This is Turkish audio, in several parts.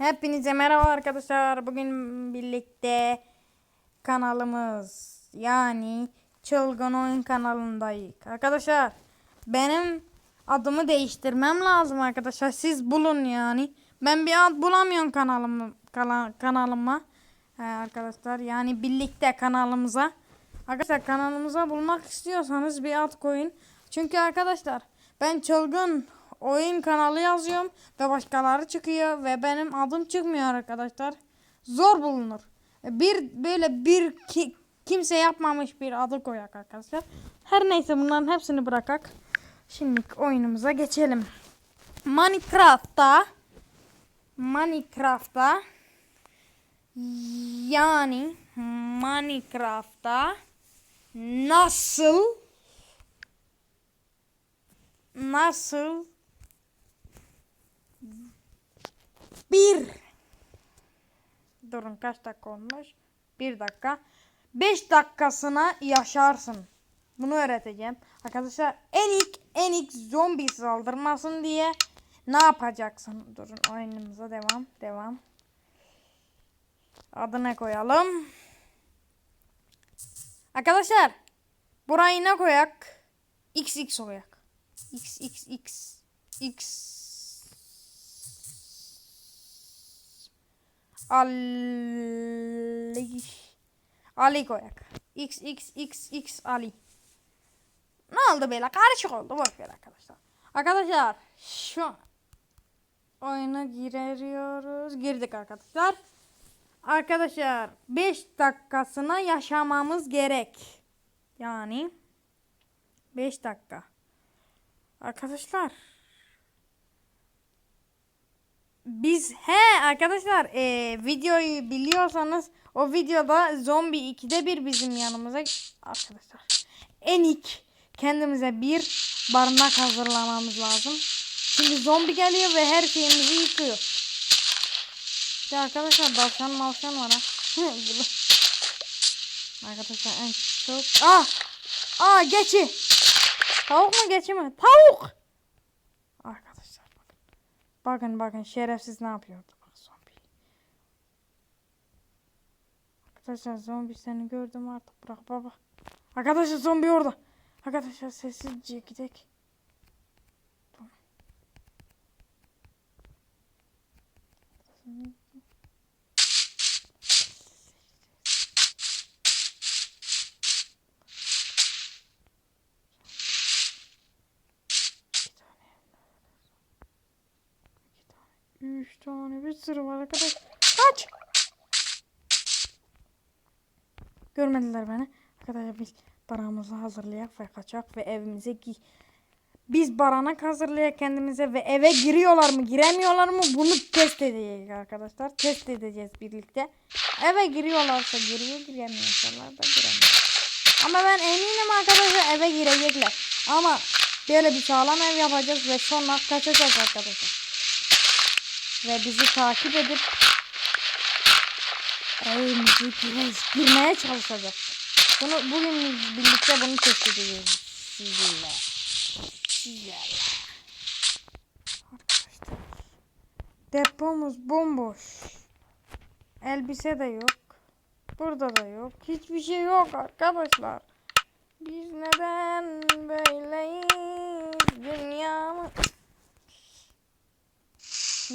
Hepinize merhaba arkadaşlar. Bugün birlikte kanalımız yani Çılgın Oyun kanalındayız. Arkadaşlar benim adımı değiştirmem lazım arkadaşlar. Siz bulun yani. Ben bir ad bulamıyorum kanalım, kanalıma. He, arkadaşlar yani birlikte kanalımıza. Arkadaşlar kanalımıza bulmak istiyorsanız bir ad koyun. Çünkü arkadaşlar ben çılgın oyun kanalı yazıyorum ve başkaları çıkıyor ve benim adım çıkmıyor arkadaşlar. Zor bulunur. Bir böyle bir ki, kimse yapmamış bir adı koyak arkadaşlar. Her neyse bunların hepsini bırakak. Şimdi oyunumuza geçelim. Minecraft'ta Minecraft'ta yani Minecraft'ta nasıl nasıl bir durun kaç dakika olmuş? Bir dakika. Beş dakikasına yaşarsın. Bunu öğreteceğim. Arkadaşlar en ilk en ilk zombi saldırmasın diye ne yapacaksın? Durun oyunumuza devam. Devam. Adına koyalım. Arkadaşlar burayı ne koyak? XX koyak. X X X X Ali Ali koyak. X X X X Ali. Ne oldu böyle? Karışık oldu. Boş arkadaşlar. Arkadaşlar şu oyuna giriyoruz. Girdik arkadaşlar. Arkadaşlar 5 dakikasına yaşamamız gerek. Yani 5 dakika. Arkadaşlar biz he arkadaşlar e, videoyu biliyorsanız o videoda zombi 2'de bir bizim yanımıza arkadaşlar en ilk kendimize bir barınak hazırlamamız lazım. Şimdi zombi geliyor ve her şeyimizi yıkıyor. Ya arkadaşlar dalşan malşan var ha. Arkadaşlar en çok ah ah geçi tavuk mu geçi mi tavuk bakın bakın şerefsiz ne yapıyordu? Bak zombi. Arkadaşlar zombi seni gördüm artık bırak baba. Arkadaşlar zombi orada. Arkadaşlar sessizce gidelim Üç tane bir sürü var arkadaş. Kaç! Görmediler beni. Arkadaşlar biz baramızı hazırlayak ve kaçak ve evimize gi biz baranak hazırlayak kendimize ve eve giriyorlar mı giremiyorlar mı bunu test edeceğiz arkadaşlar. Test edeceğiz birlikte. Eve giriyorlarsa giriyor giremiyorsalar da giremiyor. Ama ben eminim arkadaşlar eve girecekler. Ama böyle bir sağlam ev yapacağız ve sonra kaçacağız arkadaşlar ve bizi takip edip evimize gire- girmeye çalışacak. Bunu bugün birlikte bunu test edeceğiz sizinle. Sizlerle. Arkadaşlar. Depomuz bomboş. Elbise de yok. Burada da yok. Hiçbir şey yok arkadaşlar. Biz neden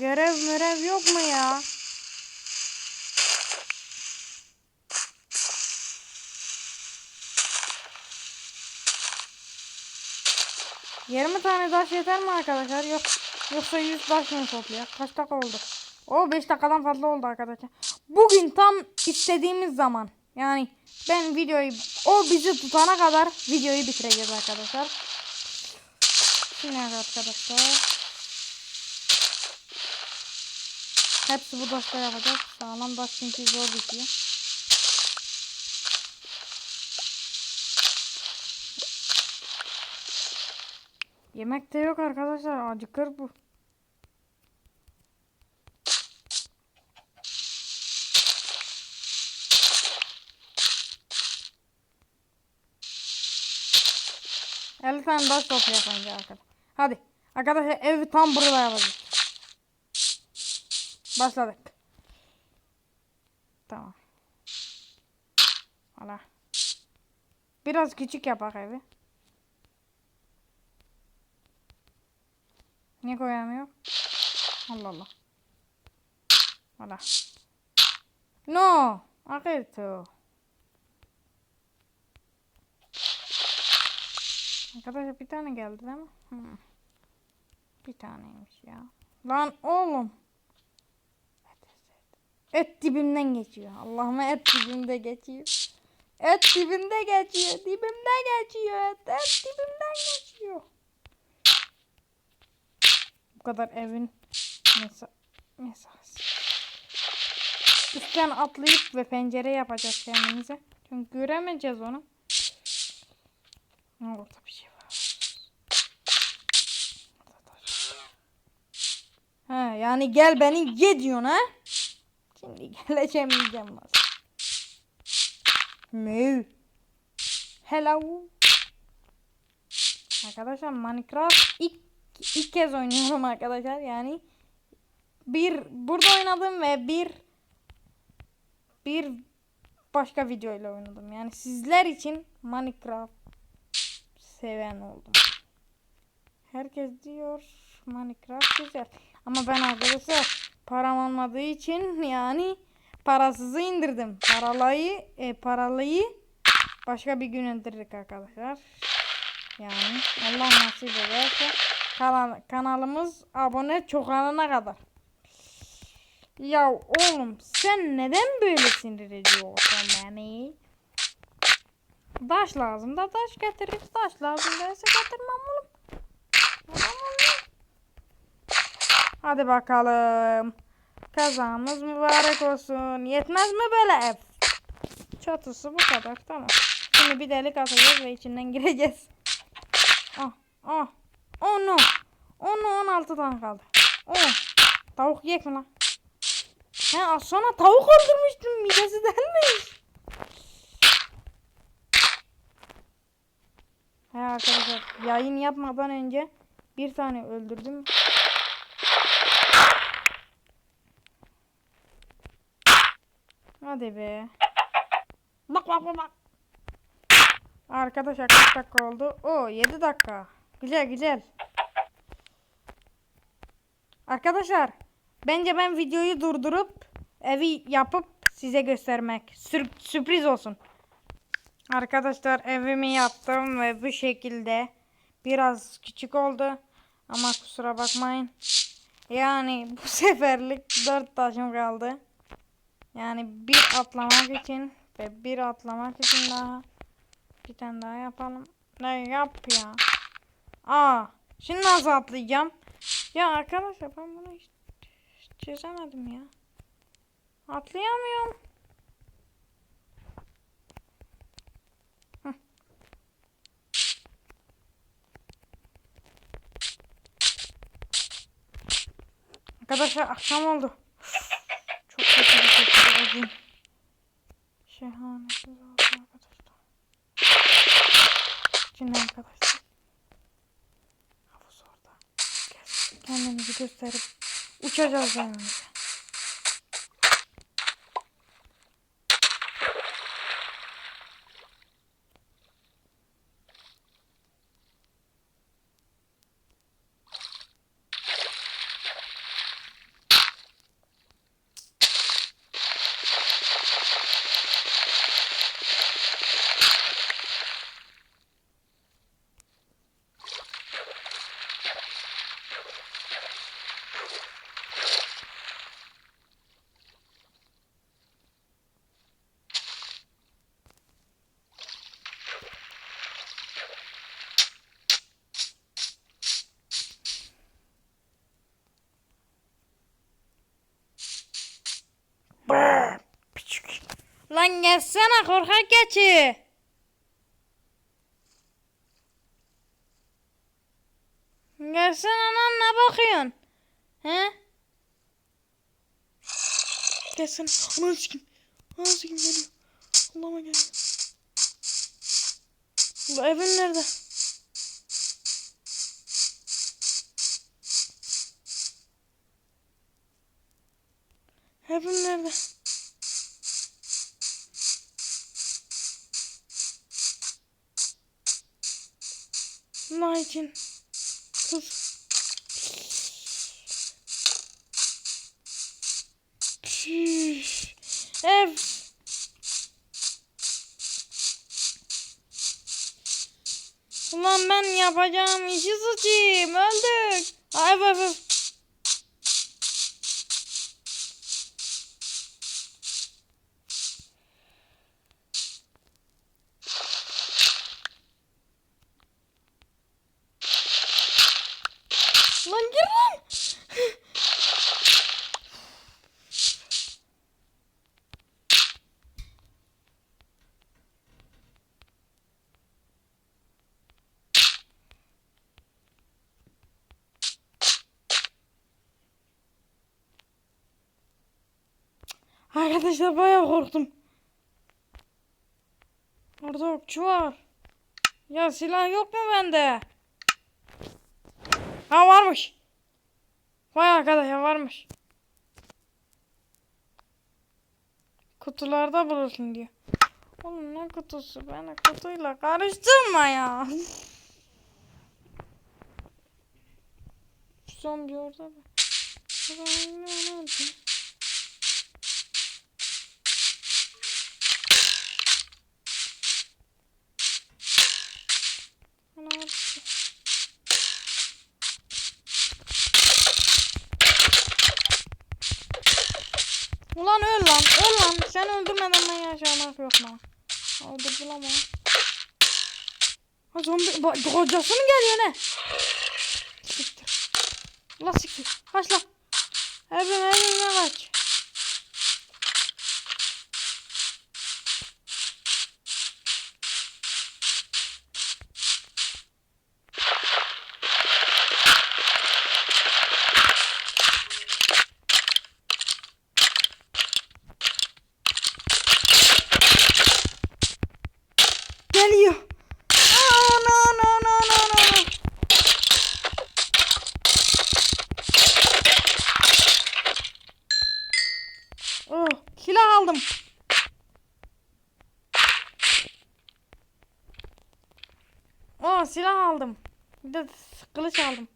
Görev mörev yok mu ya? Yirmi tane taş yeter mi arkadaşlar? Yok. Yoksa 100 taş mı toplayacak? Kaç dakika oldu? O 5 dakikadan fazla oldu arkadaşlar. Bugün tam istediğimiz zaman. Yani ben videoyu o bizi tutana kadar videoyu bitireceğiz arkadaşlar. Şimdi arkadaşlar. Hepsi bu taşla yapacağız. Sağlam taş çünkü zor bitiyor. Yemek de yok arkadaşlar. Acıkır bu. Elli tane taş toplayalım önce arkadaşlar. Hadi. Arkadaşlar evi tam burada yapacağız. Başladık. Tamam. Hala. Biraz küçük yapak evi. Niye koyamıyor? Allah Allah. Hala. No. Akırtı. Arkadaşlar bir tane geldi değil mi? Hı. Bir taneymiş ya. Lan oğlum. Et dibimden geçiyor. Allah'ıma et dibimde geçiyor. Et dibimde geçiyor. Dibimde geçiyor. Et, et dibimden geçiyor. Bu kadar evin mesa mesafesi. Üstten atlayıp ve pencere yapacağız kendimize. Çünkü göremeyeceğiz onu. Orada bir şey var. Ha yani gel beni ye diyorsun ha? Şimdi geleceğim vaz. Mew. Hello. Arkadaşlar Minecraft ilk ilk kez oynuyorum arkadaşlar yani bir burada oynadım ve bir bir başka videoyla oynadım. Yani sizler için Minecraft seven oldum. Herkes diyor Minecraft güzel. Ama ben arkadaşlar param olmadığı için yani parasızı indirdim. Paralayı e, paralıyı başka bir gün indirdik arkadaşlar. Yani Allah nasip ederse kanal, kanalımız abone çoğalana kadar. Ya oğlum sen neden böyle sinir ediyorsun beni? Taş lazım da taş getiririz. Taş lazım değilse getirmem oğlum. Oğlum. Hadi bakalım. Kazamız mübarek olsun. Yetmez mi böyle ev? Çatısı bu kadar tamam. Şimdi bir delik atacağız ve içinden gireceğiz. Ah ah. Oh no. Oh no 16 tane kaldı. Oh. Tavuk yiyek mi lan? He az sonra tavuk öldürmüştüm. Midesi delmiş. He arkadaşlar yayın yapmadan önce bir tane öldürdüm. Hadi be. Bak bak bak bak. Arkadaşlar kaç dakika oldu? O 7 dakika. Güzel güzel. Arkadaşlar bence ben videoyu durdurup evi yapıp size göstermek. Sür- sürpriz olsun. Arkadaşlar evimi yaptım ve bu şekilde biraz küçük oldu. Ama kusura bakmayın. Yani bu seferlik 4 taşım kaldı. Yani bir atlamak için ve bir atlamak için daha bir tane daha yapalım. Ne yap ya? Aa, şimdi nasıl atlayacağım? Ya arkadaşlar ben bunu hiç çözemedim ya. Atlayamıyorum. Arkadaşlar akşam oldu. Şekilde acım. Şehanesiz oldu arkadaşlar. Şimdi arkadaşlar. Havuz orada. Kendimizi gösterip uçacağız evimize. Brr, Küçük. Lan gelsene korkak geçi. Gelsene lan ne bakıyorsun? He? Gelsene. Ananı sikim. Ananı sikim geliyor. Allah'ıma geliyor. Bu evin nerede? Hepim nerede? İçin. Çüş. Ev. Ulan ben yapacağım işi sıçayım. Öldük. Ay ev ev ev. Lan gir lan. Arkadaşlar bayağı korktum. Orada okçu var. Ya silah yok mu bende? Ha varmış. Vay arkadaşlar varmış. Kutularda bulursun diyor. Oğlum ne kutusu? Beni kutuyla karıştırma ya. Zombi orada mı? Zombi Ulan öl lan, öl lan. Sen öldürmeden ben yaşamak yok lan. Öldürdü ama. Ha zombi, bak kocası mı geliyor ne? Siktir. Ulan siktir. Kaç lan. Evren evren kaç. Bir de kılıç aldım.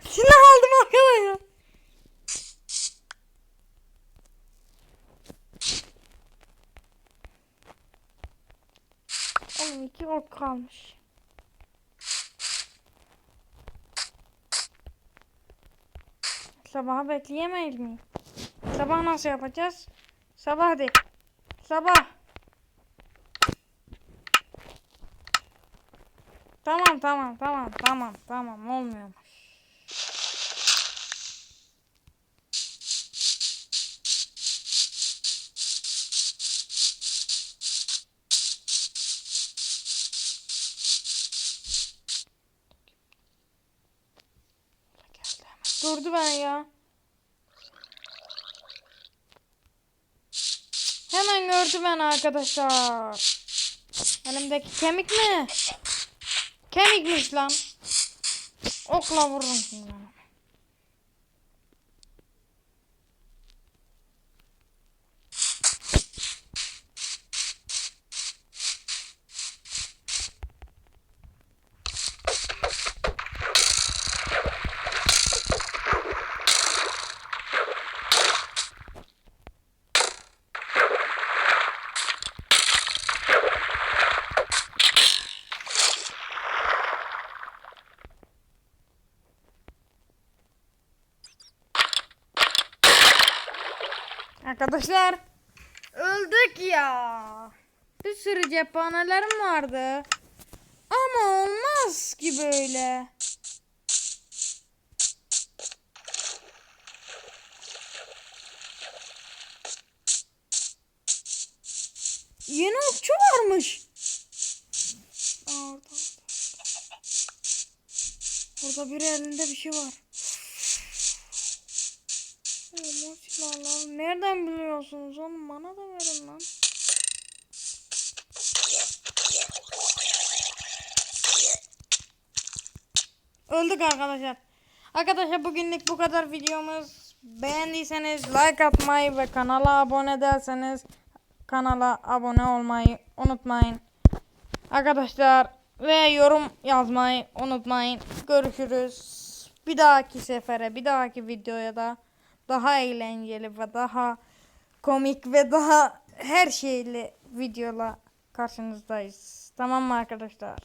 Silah aldım arkadaşlar. Oğlum iki ok kalmış. Sabaha bekleyemeyiz mi? Sabah nasıl yapacağız? Sabah de. Sabah. Tamam tamam tamam tamam tamam olmuyormuş. Durdu ben ya. Hemen gördü ben arkadaşlar. Elimdeki kemik mi? Kemikmiş lan. Okla vururum şimdi onu. Arkadaşlar öldük ya. Bir sürü cephanelerim vardı. Ama olmaz ki böyle. Yeni okçu varmış. Orada, orada. Orada biri elinde bir şey var. Silahları nereden biliyorsunuz oğlum bana da verin lan. Öldük arkadaşlar. Arkadaşlar bugünlük bu kadar videomuz. Beğendiyseniz like atmayı ve kanala abone derseniz kanala abone olmayı unutmayın. Arkadaşlar ve yorum yazmayı unutmayın. Görüşürüz. Bir dahaki sefere, bir dahaki videoya da daha eğlenceli ve daha komik ve daha her şeyli videola karşınızdayız. Tamam mı arkadaşlar?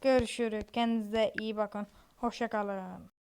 Görüşürüz. Kendinize iyi bakın. Hoşça kalın.